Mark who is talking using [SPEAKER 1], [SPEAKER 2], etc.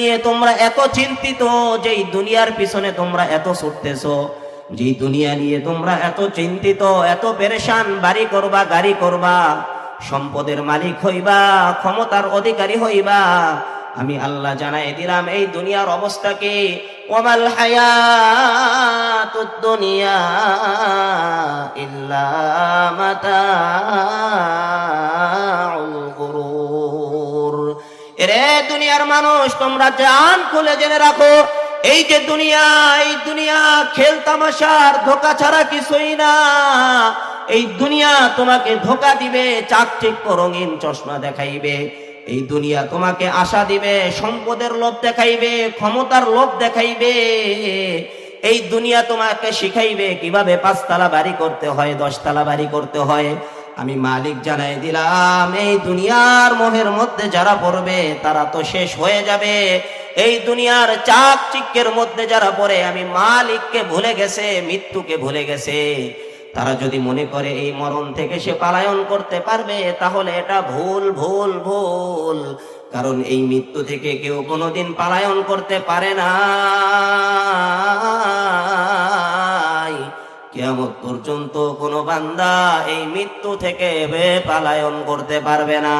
[SPEAKER 1] নিয়ে তোমরা এত চিন্তিত যে দুনিয়ার পিছনে তোমরা এত ছুটতেছ যে দুনিয়া নিয়ে তোমরা এত চিন্তিত, এত পেরেশান, বাড়ি করবা, গাড়ি করবা, সম্পদের মালিক হইবা, ক্ষমতার অধিকারী হইবা, আমি আল্লাহ জানাই দিলাম, এই দুনিয়ার অবস্থাকে ওমাল হায়াতুদ দুনিয়া ইল্লা মাতাউল এরে দুনিয়ার মানুষ, তোমরা জান খুলে জেনে রাখো, এই যে দুনিয়া, এই দুনিয়া খেল তামাশার ধোকা ছাড়া কিছুই না। এই দুনিয়া তোমাকে ধোকা দিবে, চাকচিক্য রঙিন চশমা দেখাইবে। এই দুনিয়া তোমাকে আশা দিবে, সম্পদের লোভ দেখাইবে, ক্ষমতার লোভ দেখাইবে। এই দুনিয়া তোমাকে শিখাইবে কীভাবে পাঁচতলা বাড়ি করতে হয়, দশতলা বাড়ি করতে হয়। আমি মালিক জানাই দিলাম, এই দুনিয়ার মোহের মধ্যে যারা পড়বে তারা তো শেষ হয়ে যাবে। এই দুনিয়ার চাক চিক্কের মধ্যে যারা পড়ে, আমি মালিককে ভুলে গেছে, মৃত্যুকে ভুলে গেছে। তারা যদি মনে করে এই মরণ থেকে সে পালায়ন করতে পারবে, তাহলে এটা ভুল ভুল ভুল। কারণ এই মৃত্যু থেকে কেউ কোনোদিন পালায়ন করতে পারে না। কেয়ামত পর্যন্ত কোনো বান্দা এই মৃত্যু থেকে পালায়ন করতে পারবে না।